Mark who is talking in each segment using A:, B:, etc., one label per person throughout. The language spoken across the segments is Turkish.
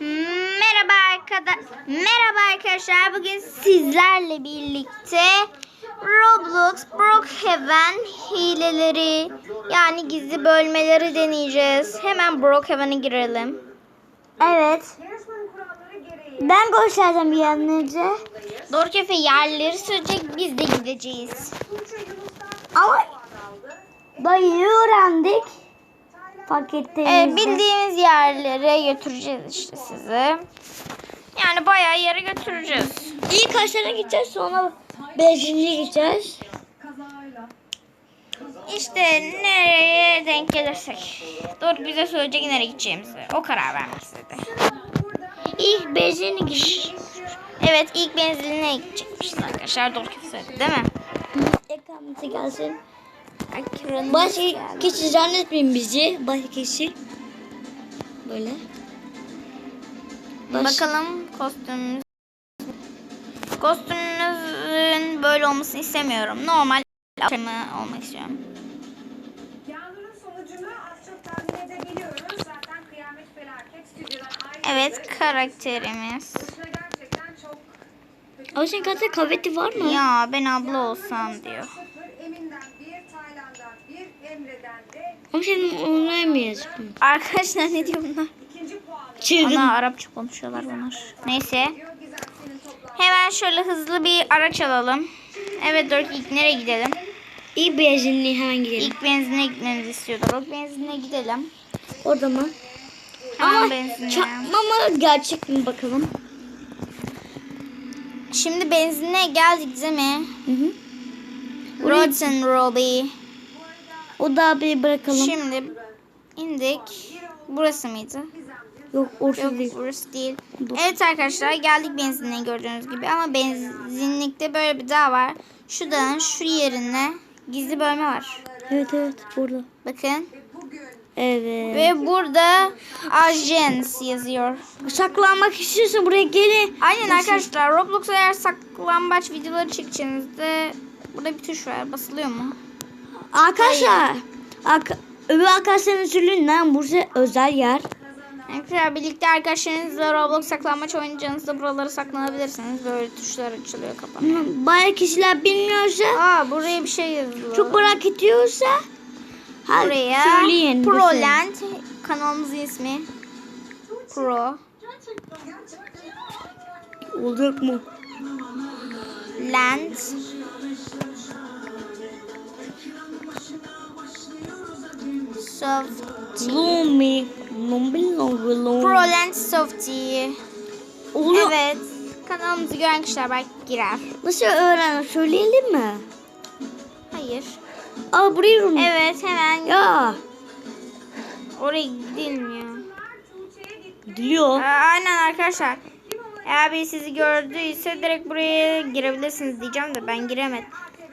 A: Merhaba arkadaş. Merhaba arkadaşlar. Bugün sizlerle birlikte Roblox Brookhaven hileleri yani gizli bölmeleri deneyeceğiz. Hemen Brookhaven'e girelim. Evet.
B: Ben göstereceğim bir an önce.
A: Dorkefe yerleri sürecek biz de gideceğiz.
B: Ama dayıyı öğrendik. Paketteyiz.
A: Evet, bildiğimiz yerlere götüreceğiz işte sizi. Yani bayağı yere götüreceğiz.
B: İlk aşağıya gideceğiz sonra beşinciye gideceğiz.
A: İşte nereye denk gelirsek. Doğru bize söyleyecek nereye gideceğimizi. O karar vermek istedi.
B: İlk beşinciye gideceğiz.
A: Evet ilk benzinliğe gidecekmişiz arkadaşlar. Doğru söyledi değil mi?
B: Ekranımıza gelsin. Başka kişi zannetmeyin bizi. Başka kişi. Böyle. Baş-
A: Bakalım kostümümüz. Kostümümüzün böyle olmasını istemiyorum. Normal akşamı olmak istiyorum.
C: Yağmurun sonucunu az çok tahmin edebiliyoruz. Zaten kıyamet felaket stüdyodan ayrı.
A: Evet karakterimiz.
C: Dışına gerçekten çok
B: Ama senin kartında kaveti var mı?
A: Ya ben abla olsam diyor.
C: sıfır. Emin'den bir, Tayland'dan bir, Emre'den de
B: Ama senin oynayamayız.
A: Arkadaşlar ne diyor bunlar?
B: Çılgın.
A: Ana Arapça konuşuyorlar bunlar. Neyse. Hemen şöyle hızlı bir araç alalım. Evet Doruk ilk nereye gidelim?
B: İlk beşinciye hemen gidelim.
A: İlk benzine gitmemizi istiyor Doruk. Benzinine gidelim.
B: Orada mı?
A: Hemen
B: Ama çakma mı gerçek mi bakalım.
A: Şimdi benzinine geldik değil mi?
B: Hı hı.
A: Rotten Robbie.
B: O da bir bırakalım.
A: Şimdi indik. Burası mıydı?
B: Yok orası
A: Yok
B: değil.
A: burası değil. Evet arkadaşlar geldik benzinliğe gördüğünüz gibi ama benzinlikte böyle bir daha var. Şu dağın şu yerine gizli bölme var.
B: Evet evet burada.
A: Bakın.
B: Evet.
A: Ve burada Agents yazıyor.
B: saklanmak istiyorsa buraya gelin.
A: Aynen arkadaşlar Roblox'a eğer saklambaç videoları çekeceğinizde burada bir tuş var. Basılıyor mu?
B: Arkadaşlar. Arka, öbür arkadaşların üzülünden burası özel yer.
A: Arkadaşlar birlikte arkadaşlarınızla Roblox saklambaç oynayacağınızda buraları saklanabilirsiniz. Böyle tuşlar açılıyor kapanıyor.
B: Bayağı kişiler bilmiyorsa
A: Aa buraya bir şey yazıyor.
B: çok merak ediyorsa
A: Buraya
B: söyleyin.
A: ProLand kanalımızın ismi. Pro
B: Olacak mı?
A: Land Soft
B: Lumi. Lumi lumi lumi.
A: ProLand Softy.
B: Oluyor.
A: Evet. Kanalımızı gören kişiler belki girer.
B: Nasıl öğren? Söyleyelim mi?
A: Hayır.
B: Aa buraya mı?
A: Evet hemen
B: Ya.
A: oraya gidilmiyor.
B: Gidiyor.
A: Aa, aynen arkadaşlar. Eğer biri sizi gördüyse direkt buraya girebilirsiniz diyeceğim de ben giremedim.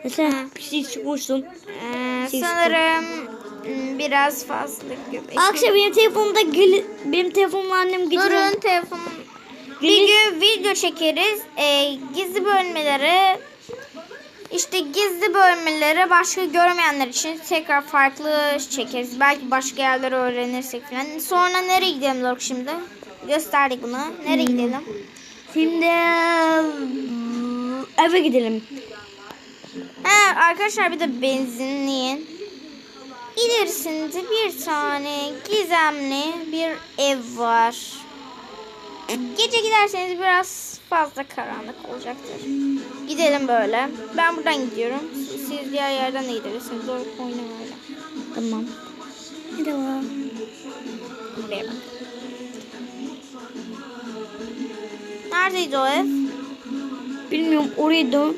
B: Mesela bir şey çıkmışsın.
A: Ee,
B: Siz-
A: sanırım m, biraz fazla göbek.
B: Akşam benim telefonumda gül, benim telefonumla annem gidiyor.
A: Durun telefon. Bir gün video çekeriz. Ee, gizli bölmeleri işte gizli bölmeleri başka görmeyenler için tekrar farklı çekeriz. Belki başka yerleri öğrenirsek falan. Sonra nereye gidelim Doruk şimdi? Gösterdik bunu. Nereye
B: Hmm.
A: gidelim?
B: Şimdi eve gidelim.
A: Ha, arkadaşlar bir de benzinliğin ilerisinde bir tane gizemli bir ev var. Gece giderseniz biraz fazla karanlık olacaktır. Gidelim böyle. Ben buradan gidiyorum. Siz, diğer yerden de gidebilirsiniz. Doğru oynayın öyle.
B: Tamam. Var.
A: Buraya bak. Neredeydi o ev?
B: Bilmiyorum oraya dön.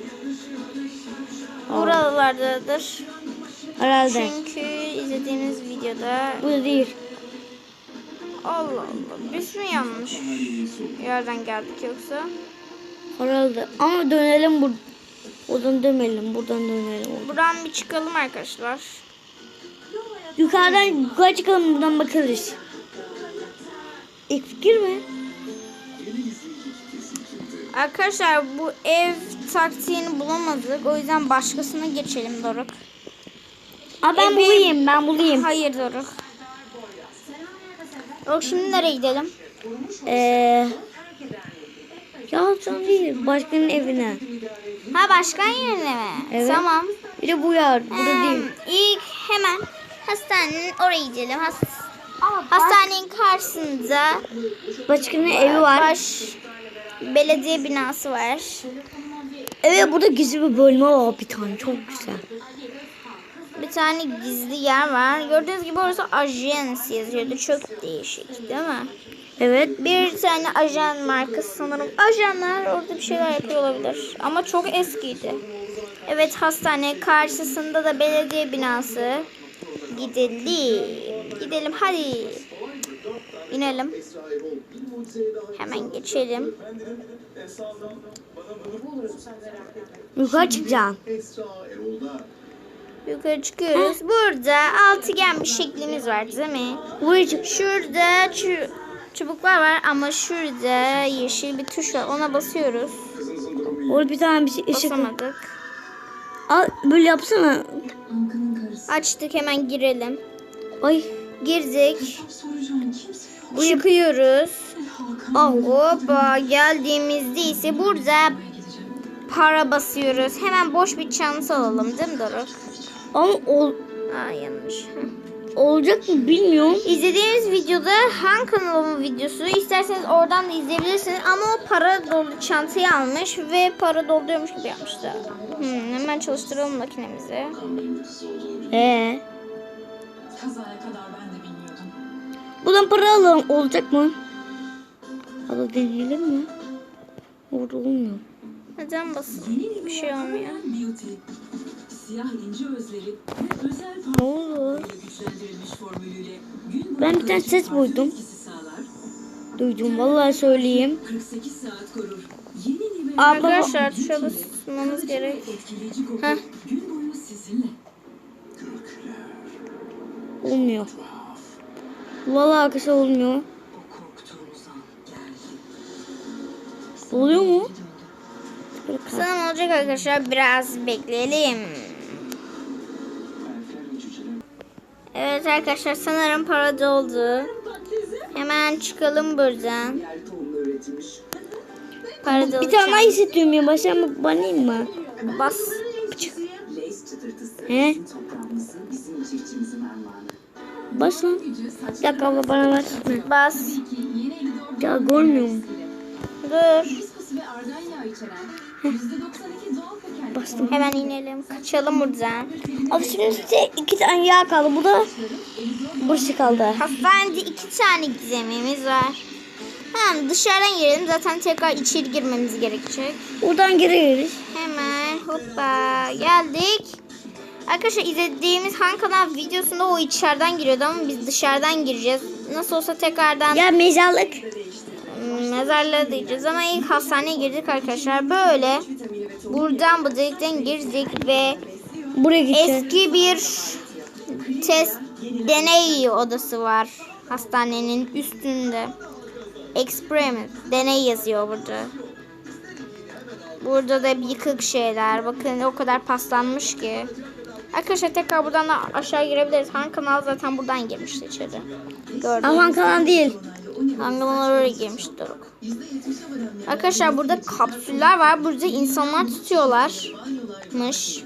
A: Buralardadır.
B: Herhalde.
A: Çünkü izlediğimiz videoda
B: Bu değil.
A: Allah Allah. Biz mi yanlış yerden geldik yoksa?
B: Herhalde. Ama dönelim bur. Oradan dönelim. Buradan dönelim.
A: Buradan bir çıkalım arkadaşlar.
B: Yukarıdan yukarı çıkalım buradan bakarız. İlk fikir mi?
A: Arkadaşlar bu ev taktiğini bulamadık. O yüzden başkasına geçelim Doruk.
B: Aa, ben
A: Evi-
B: bulayım ben bulayım.
A: Hayır Doruk. Doruk şimdi nereye gidelim?
B: Ee, ya son değil. Başkanın evine.
A: Ha başkan yerine mi?
B: Evet.
A: Tamam.
B: Bir de bu yer. Burada
A: Ee,
B: değil.
A: İlk hemen hastanenin oraya gidelim. Has hastanenin karşısında
B: Başkanın evi var.
A: baş belediye binası var.
B: Evet burada gizli bir bölme var bir tane. Çok güzel.
A: Bir tane gizli yer var. Gördüğünüz gibi orası ajans yazıyordu. Çok değişik değil mi?
B: Evet.
A: Bir tane ajan markası sanırım. Ajanlar orada bir şeyler yapıyor olabilir. Ama çok eskiydi. Evet hastane karşısında da belediye binası. Gidelim. Gidelim hadi. İnelim. Hemen geçelim.
B: Yukarı çıkacağım.
A: Yukarı çıkıyoruz. Burada altıgen bir şeklimiz var değil mi? Şurada çu- çubuklar var ama şurada yeşil bir tuş var. Ona basıyoruz.
B: Orada bir tane bir şey ışık.
A: Basamadık.
B: Al böyle yapsana.
A: Açtık hemen girelim.
B: Ay.
A: Girdik. Çıkıyoruz. Hoppa geldiğimizde ise burada para basıyoruz. Hemen boş bir çanta alalım değil mi Doruk?
B: Ama ol,
A: Aa yanlış.
B: Olacak mı bilmiyorum.
A: İzlediğiniz videoda Han kanalımın videosu. İsterseniz oradan da izleyebilirsiniz. Ama o para dolu çantayı almış ve para dolduruyormuş gibi yapmışlar. Hmm, hemen çalıştıralım makinemizi.
B: Ee.
D: Kazaya kadar ben de bilmiyordum.
B: Buradan para alalım. Olacak mı? Hadi deneyelim mi? Orada olmuyor.
A: Neden basın? Bir şey olmuyor.
D: Siyah ince özleri ve özel
B: Ne oldu?
D: parçalarıyla güçlendirilmiş formülüyle gün
B: Ben bir tane ses buydum. Duydum vallahi söyleyeyim.
D: 48 saat korur. Yeni
A: Arkadaşlar tuşa basmamız gerek.
D: etkileyici koku
A: Heh.
D: gün boyu sizinle.
B: Olmuyor. Vallahi arkadaşlar olmuyor.
D: O korktuğunuz an geldi.
B: Oluyor mu?
A: Sanırım olacak arkadaşlar. Biraz bekleyelim. Evet arkadaşlar sanırım para doldu. Hemen çıkalım buradan. Para doldu.
B: Bir tane daha hissediyorum ya. Başıma banayım mı?
A: Bas.
B: He? Bas lan. Bir dakika abla bana ver.
A: Bas.
B: Ya görmüyorum.
A: Dur.
B: Bastım.
A: Hemen inelim. Kaçalım buradan.
B: Abi şimdi size iki tane yağ kaldı. Bu da burası kaldı.
A: Hastanede iki tane gizemimiz var. Tamam dışarıdan girelim. Zaten tekrar içeri girmemiz gerekecek.
B: Buradan gireriz.
A: Hemen hoppa geldik. Arkadaşlar izlediğimiz Han kanal videosunda o içeriden giriyordu ama biz dışarıdan gireceğiz. Nasıl olsa tekrardan
B: Ya mezarlık.
A: hmm, mezarlığa diyeceğiz ama ilk hastaneye girdik arkadaşlar. Böyle buradan bu delikten girdik ve
B: Buraya gideceğiz.
A: eski bir test deney odası var hastanenin üstünde. Experiment deney yazıyor burada. Burada da yıkık şeyler. Bakın o kadar paslanmış ki. Arkadaşlar tekrar buradan da aşağı girebiliriz. Han kanal zaten buradan girmişti içeri. Gördüğünüz
B: Aman kalan değil.
A: Han kanal oraya girmişti Doruk. Arkadaşlar burada kapsüller var. Burada insanlar tutuyorlarmış.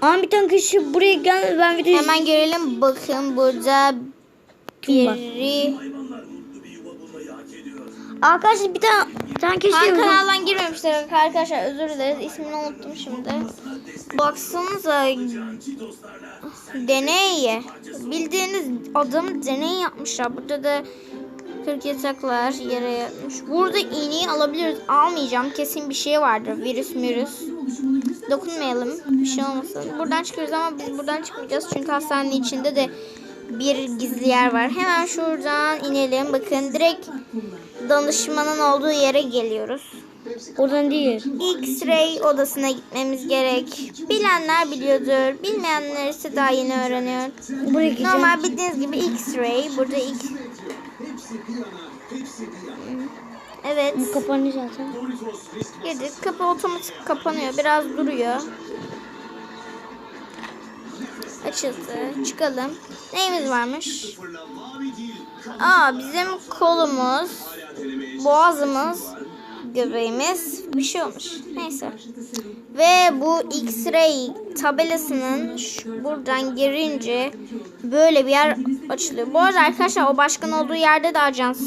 B: Ama bir tane kişi buraya gelmez. Ben video
A: Hemen görelim. Bakın burada biri
B: Arkadaşlar bir tane bir tane kişi
A: Han
B: var.
A: kanaldan girmemişler arkadaşlar. Özür dileriz. İsmini unuttum şimdi. Baksanıza deney. Bildiğiniz adamı deney yapmışlar. Burada da 40 yataklar yere yatmış. Burada iğneyi alabiliriz. Almayacağım. Kesin bir şey vardır. Virüs virüs. Dokunmayalım. Bir şey olmasın. Buradan çıkıyoruz ama biz buradan çıkmayacağız. Çünkü hastanenin içinde de bir gizli yer var. Hemen şuradan inelim. Bakın direkt danışmanın olduğu yere geliyoruz.
B: Oradan değil.
A: X-ray odasına gitmemiz gerek. Bilenler biliyordur. Bilmeyenler ise daha yeni öğreniyor.
B: Buraya.
A: Normal bildiğiniz gibi X-ray. Burada X... Evet.
B: Bu kapanıyor zaten.
A: Girdik. Kapı otomatik kapanıyor. Biraz duruyor. Açıldı. Çıkalım. Neyimiz varmış? Aa bizim kolumuz, boğazımız, göbeğimiz bir şey olmuş. Neyse. Ve bu X-ray tabelasının buradan girince böyle bir yer açılıyor. Bu arada arkadaşlar o başkan olduğu yerde de ajans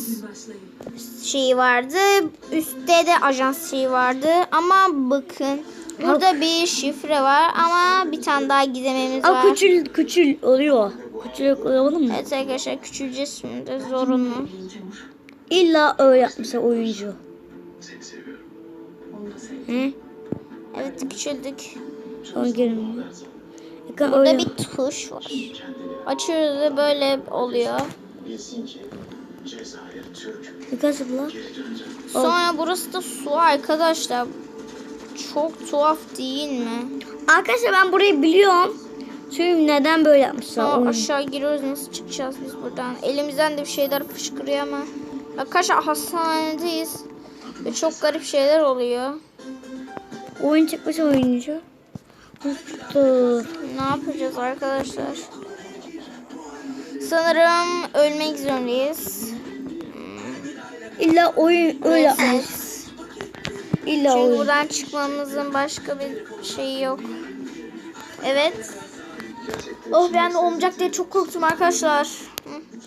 A: şeyi vardı. Üstte de ajans şeyi vardı. Ama bakın burada bir şifre var ama bir tane daha gizememiz
B: Aa
A: var.
B: küçül küçül oluyor. Küçül olamadı mı?
A: Evet arkadaşlar küçüleceğiz şimdi zorunlu.
B: İlla öyle yapmışlar oyuncu. Hı?
A: Evet küçüldük.
B: Sonra gelin.
A: Burada bir tuş var. Açıyoruz ve böyle oluyor.
B: Ekran zıpla.
A: Sonra burası da su arkadaşlar. Çok tuhaf değil mi?
B: Arkadaşlar ben burayı biliyorum. Çünkü neden böyle yapmışlar?
A: Sonra aşağı giriyoruz nasıl çıkacağız biz buradan? Elimizden de bir şeyler fışkırıyor ama. Arkadaşlar hastanedeyiz. Ve çok garip şeyler oluyor.
B: Oyun çıkmış oyuncu.
A: Ne yapacağız arkadaşlar? Sanırım ölmek zorundayız.
B: İlla oyun öyle.
A: Evet.
B: İlla
A: Çünkü
B: oyun.
A: buradan çıkmamızın başka bir şeyi yok. Evet. Oh ben de olmayacak diye çok korktum arkadaşlar.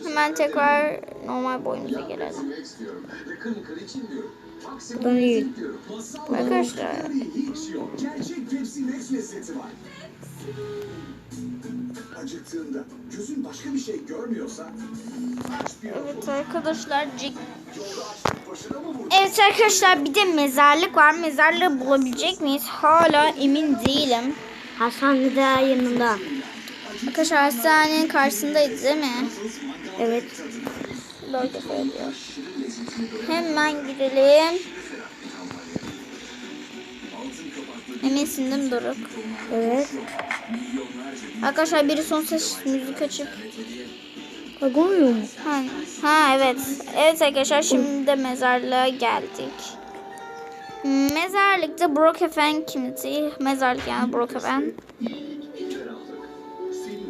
A: Hemen tekrar normal boyumuza gelelim.
B: Buradan değil.
A: Arkadaşlar
E: Gerçek Pepsi Max lezzeti var. Acıktığında gözün başka bir şey görmüyorsa aç bir
A: evet arkadaşlar cik-? Evet arkadaşlar bir de mezarlık var. Mezarlığı bulabilecek miyiz? Hala emin değilim.
B: Hastanede yanında.
A: Arkadaşlar hastanenin karşısındaydı değil mi?
B: Evet.
A: Böyle söylüyor. Hemen gidelim. Eminsin değil mi Doruk?
B: Evet.
A: Arkadaşlar biri son ses müzik açıp.
B: Bak olmuyor mu?
A: Ha, ha evet. Evet arkadaşlar şimdi de mezarlığa geldik. Mezarlıkta Brookhaven kimdi? Mezarlık yani Brookhaven.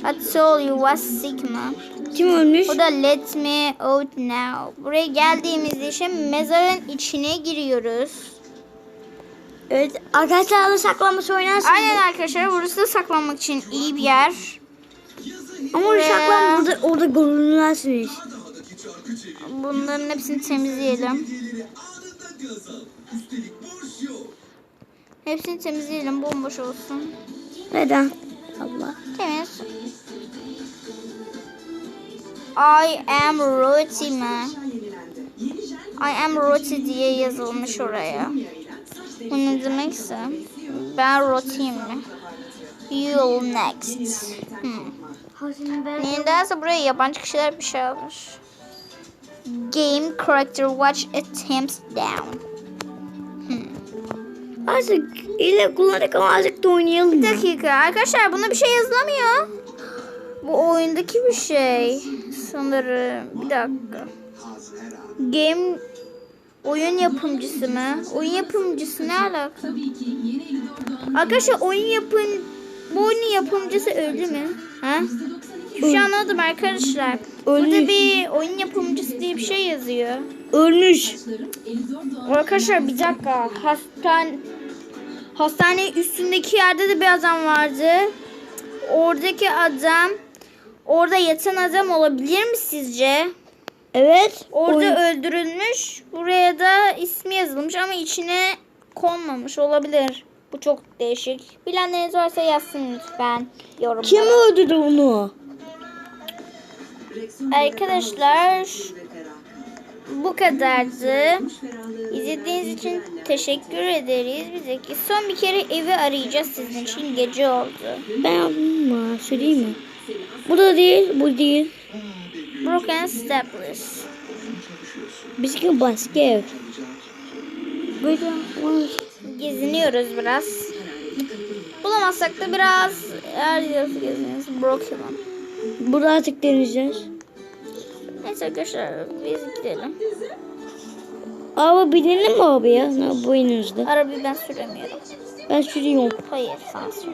A: I told you was Sigma.
B: Kim ölmüş?
A: O da let me out now. Buraya geldiğimizde işte mezarın içine giriyoruz.
B: Evet. Arkadaşlarla saklanması oynarsın.
A: Aynen arkadaşlar burası da saklanmak için iyi bir yer.
B: Ama orada saklan burada orada görünmezsiniz.
A: Bunların hepsini temizleyelim. Hepsini temizleyelim bomboş olsun.
B: Neden? Allah.
A: Temiz. I am Roti mi? I am Roti diye yazılmış oraya. Bu ne demekse? Ben Roti'yim mi? You next. Hmm. Nedense buraya yabancı kişiler bir şey almış. Game character watch attempts down.
B: Azıcık ile kullandık ama azıcık da oynayalım.
A: Bir dakika arkadaşlar buna bir şey yazılamıyor. Bu oyundaki bir şey. Sanırım. Bir dakika. Game oyun yapımcısı mı? Oyun yapımcısı ne alaka? Arkadaşlar oyun yapın bu oyunun yapımcısı öldü mü? Ha? Şu an anladım arkadaşlar. Burada
B: Ölmüş.
A: bir oyun yapımcısı diye bir şey yazıyor.
B: Ölmüş.
A: Arkadaşlar bir dakika. Hastane hastane üstündeki yerde de bir adam vardı. Oradaki adam orada yatan adam olabilir mi sizce?
B: Evet.
A: Orada
B: oyun-
A: öldürülmüş. Buraya da ismi yazılmış ama içine konmamış olabilir. Bu çok değişik. Bilenleriniz varsa yazsın lütfen yorumlara.
B: Kim öldürdü onu?
A: Arkadaşlar bu kadardı. İzlediğiniz için teşekkür ederiz. Bizdeki son bir kere evi arayacağız sizin için. Gece oldu.
B: Ben? Söyleyeyim mi? Bu da değil, bu değil.
A: Broken Stepless.
B: Bizimki başka ev.
A: Geziniyoruz biraz. Bulamazsak da biraz her yeri geziniyoruz. Broken.
B: Burada artık deneyeceğiz.
A: Neyse arkadaşlar biz gidelim.
B: Araba binelim mi abi ya? Ne bu elinizde?
A: Arabayı ben süremiyorum.
B: Ben sürüyorum.
A: Hayır sen sür.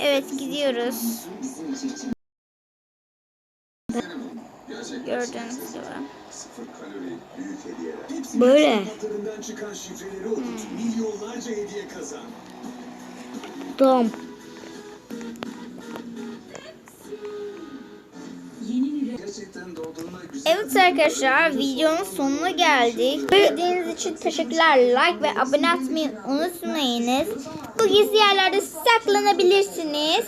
A: Evet gidiyoruz. Gördüğünüz gibi.
B: Böyle.
E: kapaklarından çıkan şifreleri okut. Milyonlarca hediye kazan.
B: Tamam.
D: Yeni bir
E: Gerçekten dondurma güzel.
A: Evet arkadaşlar videonun sonuna geldik. İzlediğiniz için teşekkürler. Like ve abone atmayı unutmayınız. Bu gizli yerlerde saklanabilirsiniz.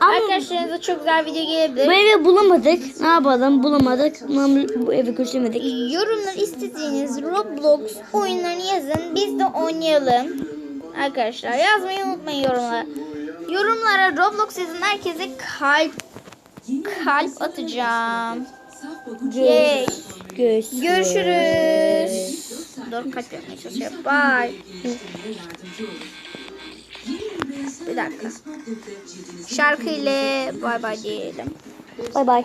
A: Arkadaşlarınıza çok güzel video
B: Bu
A: gelebilir.
B: evi bulamadık. Ne yapalım? Bulamadık. Bu evi götüremedik.
A: Yorumlar istediğiniz Roblox oyunlarını yazın. Biz de oynayalım. Arkadaşlar yazmayı unutmayın yorumlara. Yorumlara Roblox yazın herkese kalp kalp atacağım. Yay.
B: Göz.
A: Görüşürüz. Dur kalp yapmaya çalışıyorum. Bye.
D: Bir
A: dakika. Şarkı ile bay bay diyelim.
B: Bay bay.